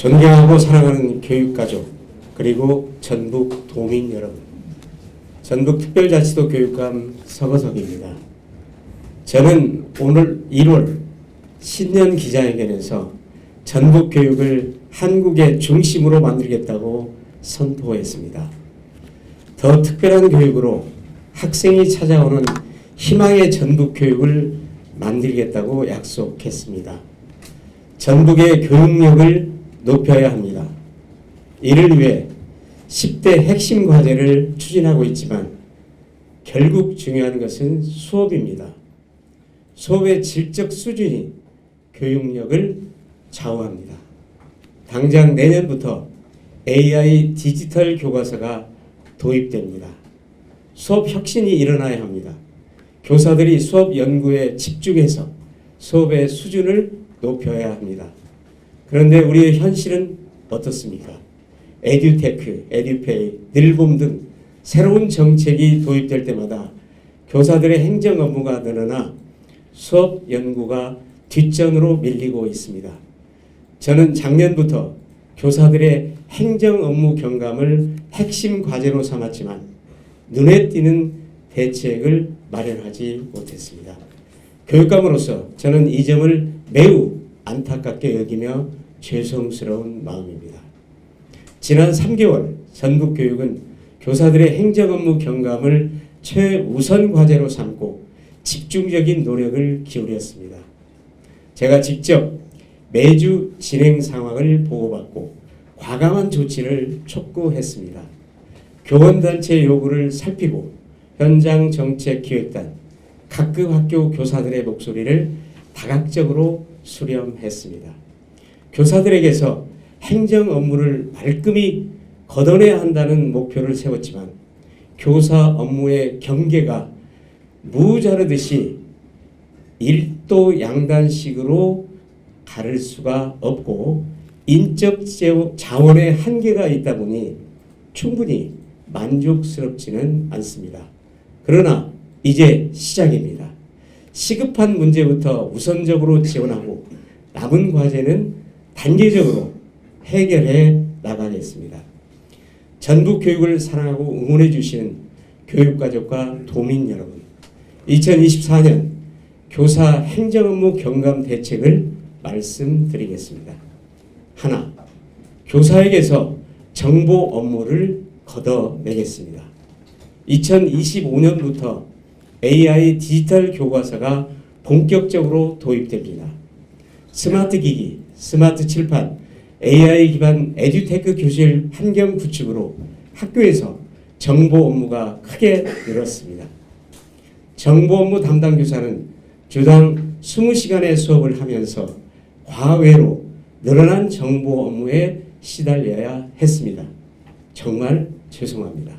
존경하고 사랑하는 교육가족 그리고 전북 도민 여러분 전북특별자치도 교육감 서거석입니다. 저는 오늘 1월 신년 기자회견에서 전북 교육을 한국의 중심으로 만들겠다고 선포했습니다. 더 특별한 교육으로 학생이 찾아오는 희망의 전북 교육을 만들겠다고 약속했습니다. 전북의 교육력을 높여야 합니다. 이를 위해 10대 핵심 과제를 추진하고 있지만 결국 중요한 것은 수업입니다. 수업의 질적 수준이 교육력을 좌우합니다. 당장 내년부터 AI 디지털 교과서가 도입됩니다. 수업 혁신이 일어나야 합니다. 교사들이 수업 연구에 집중해서 수업의 수준을 높여야 합니다. 그런데 우리의 현실은 어떻습니까? 에듀테크, 에듀페이, 늘봄 등 새로운 정책이 도입될 때마다 교사들의 행정 업무가 늘어나 수업 연구가 뒷전으로 밀리고 있습니다. 저는 작년부터 교사들의 행정 업무 경감을 핵심 과제로 삼았지만 눈에 띄는 대책을 마련하지 못했습니다. 교육감으로서 저는 이 점을 매우 안타깝게 여기며 죄송스러운 마음입니다. 지난 3개월 전국 교육은 교사들의 행정 업무 경감을 최우선 과제로 삼고 집중적인 노력을 기울였습니다. 제가 직접 매주 진행 상황을 보고받고 과감한 조치를 촉구했습니다. 교원단체 요구를 살피고 현장 정책 기획단, 각급 학교 교사들의 목소리를 다각적으로 수렴했습니다. 교사들에게서 행정 업무를 말끔히 걷어내야 한다는 목표를 세웠지만 교사 업무의 경계가 무자르듯이 일도 양단식으로 가를 수가 없고 인적 자원의 한계가 있다 보니 충분히 만족스럽지는 않습니다. 그러나 이제 시작입니다. 시급한 문제부터 우선적으로 지원하고 남은 과제는 단계적으로 해결해 나가겠습니다. 전북 교육을 사랑하고 응원해 주시는 교육가족과 도민 여러분, 2024년 교사 행정 업무 경감 대책을 말씀드리겠습니다. 하나, 교사에게서 정보 업무를 걷어내겠습니다. 2025년부터 AI 디지털 교과서가 본격적으로 도입됩니다. 스마트 기기, 스마트 칠판, AI 기반 에듀테크 교실 환경 구축으로 학교에서 정보 업무가 크게 늘었습니다. 정보 업무 담당 교사는 주당 20시간의 수업을 하면서 과외로 늘어난 정보 업무에 시달려야 했습니다. 정말 죄송합니다.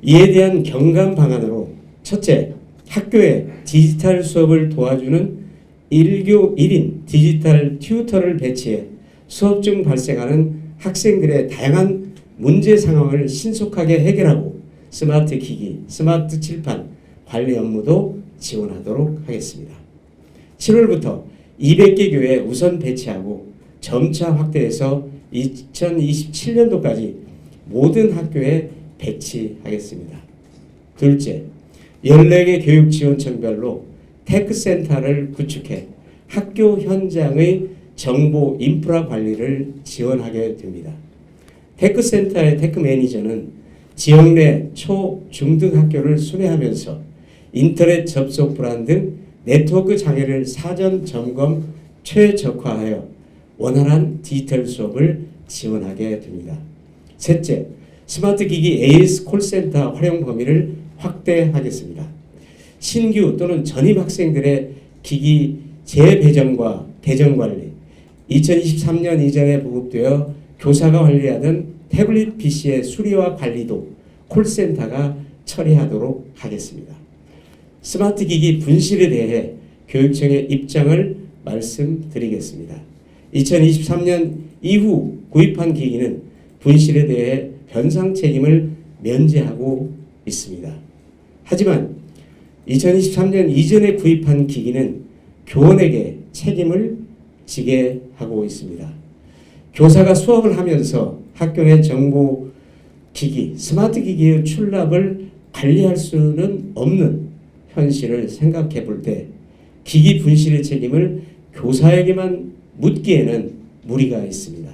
이에 대한 경감 방안으로 첫째, 학교에 디지털 수업을 도와주는 1교 1인 디지털 튜터를 배치해 수업 중 발생하는 학생들의 다양한 문제 상황을 신속하게 해결하고 스마트 기기, 스마트 칠판 관리 업무도 지원하도록 하겠습니다. 7월부터 200개 교회 우선 배치하고 점차 확대해서 2027년도까지 모든 학교에 배치하겠습니다. 둘째, 14개 교육 지원청별로 테크센터를 구축해 학교 현장의 정보 인프라 관리를 지원하게 됩니다. 테크센터의 테크 매니저는 지역 내 초, 중등 학교를 순회하면서 인터넷 접속 불안 등 네트워크 장애를 사전 점검 최적화하여 원활한 디지털 수업을 지원하게 됩니다. 셋째, 스마트 기기 AS 콜센터 활용 범위를 확대하겠습니다. 신규 또는 전입 학생들의 기기 재배정과 배정 관리, 2023년 이전에 보급되어 교사가 관리하던 태블릿 PC의 수리와 관리도 콜센터가 처리하도록 하겠습니다. 스마트 기기 분실에 대해 교육청의 입장을 말씀드리겠습니다. 2023년 이후 구입한 기기는 분실에 대해 변상 책임을 면제하고 있습니다. 하지만 2023년 이전에 구입한 기기는 교원에게 책임을 지게 하고 있습니다. 교사가 수업을 하면서 학교 내 정보 기기, 스마트 기기의 출납을 관리할 수는 없는 현실을 생각해 볼 때 기기 분실의 책임을 교사에게만 묻기에는 무리가 있습니다.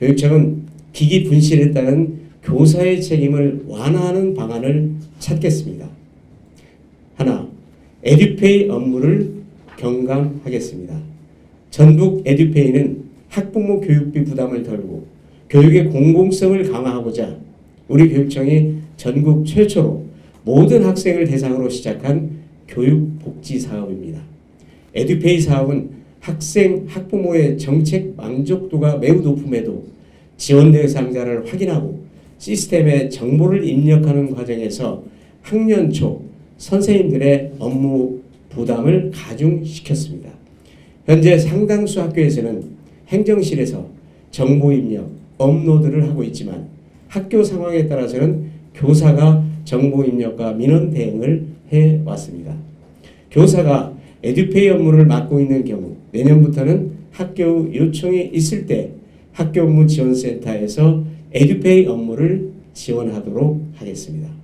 교육청은 기기 분실에 따른 교사의 책임을 완화하는 방안을 찾겠습니다. 하나, 에듀페이 업무를 경감하겠습니다. 전북 에듀페이는 학부모 교육비 부담을 덜고 교육의 공공성을 강화하고자 우리 교육청이 전국 최초로 모든 학생을 대상으로 시작한 교육 복지 사업입니다. 에듀페이 사업은 학생, 학부모의 정책 만족도가 매우 높음에도 지원 대상자를 확인하고 시스템에 정보를 입력하는 과정에서 학년 초 선생님들의 업무 부담을 가중시켰습니다. 현재 상당수 학교에서는 행정실에서 정보 입력, 업로드를 하고 있지만 학교 상황에 따라서는 교사가 정보 입력과 민원 대응을 해 왔습니다. 교사가 에듀페이 업무를 맡고 있는 경우 내년부터는 학교 요청이 있을 때 학교 업무 지원센터에서 에듀페이 업무를 지원하도록 하겠습니다.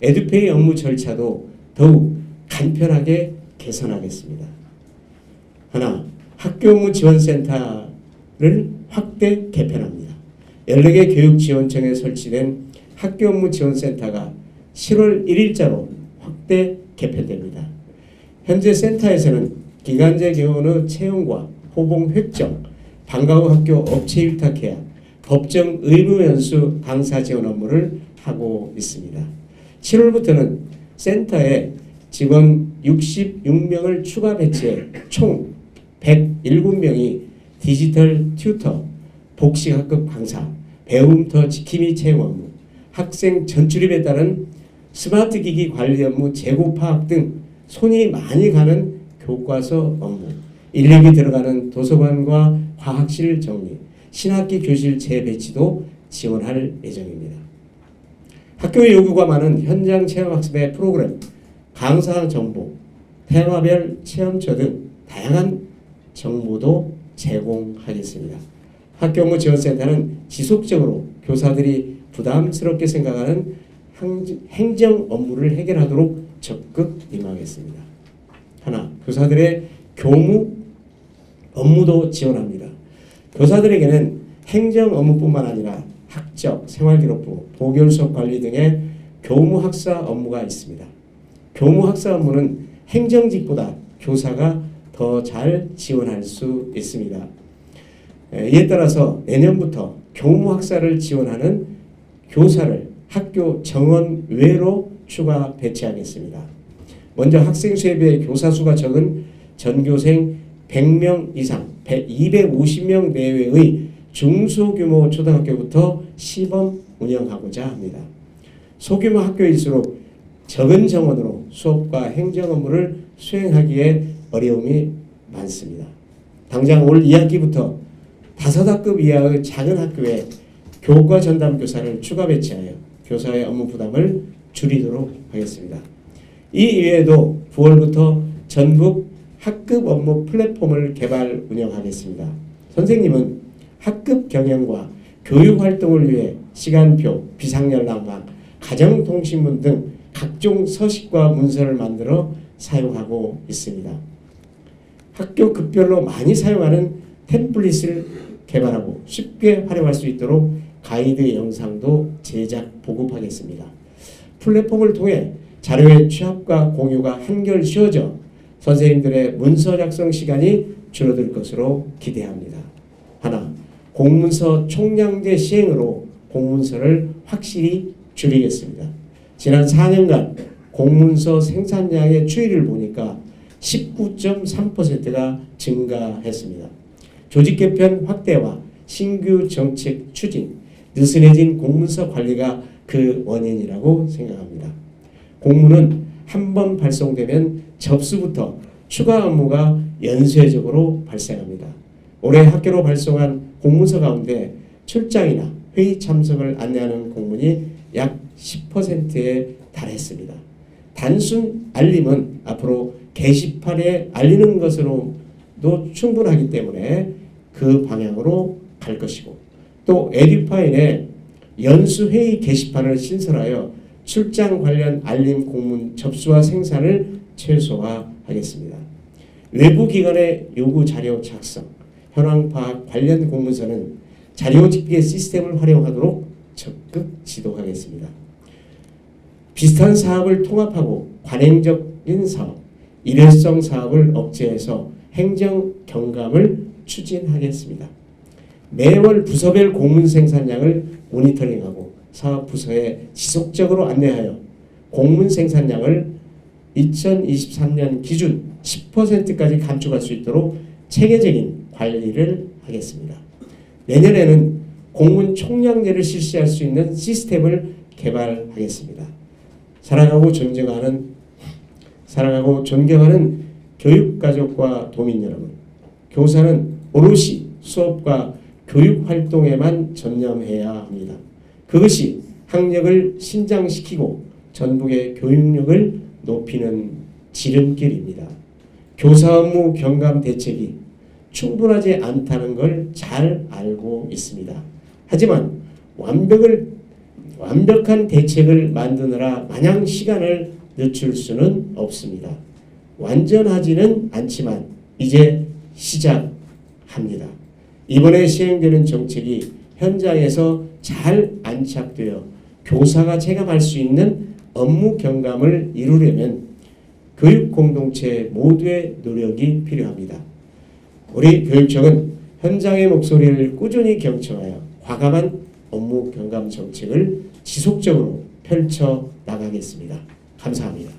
에듀페이 업무 절차도 더욱 간편하게 개선하겠습니다. 하나, 학교 업무 지원센터를 확대 개편합니다. 14개 교육지원청에 설치된 학교 업무 지원센터가 7월 1일자로 확대 개편됩니다. 현재 센터에서는 기간제 교원의 채용과 호봉 획정, 방과 후 학교 업체 위탁 계약, 법정 의무 연수 강사 지원 업무를 하고 있습니다. 7월부터는 센터에 직원 66명을 추가 배치해 총 107명이 디지털 튜터, 복식학급 강사, 배움터 지킴이 채용 업무, 학생 전출입에 따른 스마트 기기 관리 업무 재고 파악 등 손이 많이 가는 교과서 업무, 인력이 들어가는 도서관과 과학실 정리, 신학기 교실 재배치도 지원할 예정입니다. 학교의 요구가 많은 현장 체험학습의 프로그램, 강사 정보, 테마별 체험처 등 다양한 정보도 제공하겠습니다. 학교무 지원센터는 지속적으로 교사들이 부담스럽게 생각하는 행정 업무를 해결하도록 적극 임하겠습니다. 하나, 교사들의 교무 업무도 지원합니다. 교사들에게는 행정 업무뿐만 아니라 학적, 생활기록부, 보결 수업 관리 등의 교무 학사 업무가 있습니다. 교무 학사 업무는 행정직보다 교사가 더 잘 지원할 수 있습니다. 이에 따라서 내년부터 교무 학사를 지원하는 교사를 학교 정원 외로 추가 배치하겠습니다. 먼저 학생 수에 비해 교사 수가 적은 전교생 100명 이상, 250명 내외의 중소규모 초등학교부터 시범 운영하고자 합니다. 소규모 학교일수록 적은 정원으로 수업과 행정 업무를 수행하기에 어려움이 많습니다. 당장 올 2학기부터 다섯 학급 이하의 작은 학교에 교과 전담 교사를 추가 배치하여 교사의 업무 부담을 줄이도록 하겠습니다. 이 이외에도 9월부터 전국 학급 업무 플랫폼을 개발 운영하겠습니다. 선생님은 학급 경영과 교육 활동을 위해 시간표, 비상연락망, 가정통신문 등 각종 서식과 문서를 만들어 사용하고 있습니다. 학교 급별로 많이 사용하는 템플릿을 개발하고 쉽게 활용할 수 있도록 가이드 영상도 제작 보급하겠습니다. 플랫폼을 통해 자료의 취합과 공유가 한결 쉬워져 선생님들의 문서 작성 시간이 줄어들 것으로 기대합니다. 공문서 총량제 시행으로 공문서를 확실히 줄이겠습니다. 지난 4년간 공문서 생산량의 추이를 보니까 19.3%가 증가했습니다. 조직 개편 확대와 신규 정책 추진, 느슨해진 공문서 관리가 그 원인이라고 생각합니다. 공문은 한 번 발송되면 접수부터 추가 업무가 연쇄적으로 발생합니다. 올해 학교로 발송한 공문서 가운데 출장이나 회의 참석을 안내하는 공문이 약 10%에 달했습니다. 단순 알림은 앞으로 게시판에 알리는 것으로도 충분하기 때문에 그 방향으로 갈 것이고 또 에듀파인의 연수회의 게시판을 신설하여 출장 관련 알림 공문 접수와 생산을 최소화하겠습니다. 외부 기관의 요구 자료 작성, 현황 파악 관련 공문서는 자료 집계 시스템을 활용하도록 적극 지도하겠습니다. 비슷한 사업을 통합하고 관행적인 사업, 일회성 사업을 억제해서 행정 경감을 추진하겠습니다. 매월 부서별 공문 생산량을 모니터링하고 사업 부서에 지속적으로 안내하여 공문 생산량을 2023년 기준 10%까지 감축할 수 있도록 체계적인 관리를 하겠습니다. 내년에는 공문 총량제를 실시할 수 있는 시스템을 개발하겠습니다. 사랑하고 존경하는 사랑하고 존경하는 교육 가족과 도민 여러분, 교사는 오롯이 수업과 교육 활동에만 전념해야 합니다. 그것이 학력을 신장시키고 전북의 교육력을 높이는 지름길입니다. 교사 업무 경감 대책이 충분하지 않다는 걸 잘 알고 있습니다. 하지만 완벽을 완벽한 대책을 만드느라 마냥 시간을 늦출 수는 없습니다. 완전하지는 않지만 이제 시작합니다. 이번에 시행되는 정책이 현장에서 잘 안착되어 교사가 체감할 수 있는 업무 경감을 이루려면 교육 공동체 모두의 노력이 필요합니다. 우리 교육청은 현장의 목소리를 꾸준히 경청하여 과감한 업무 경감 정책을 지속적으로 펼쳐 나가겠습니다. 감사합니다.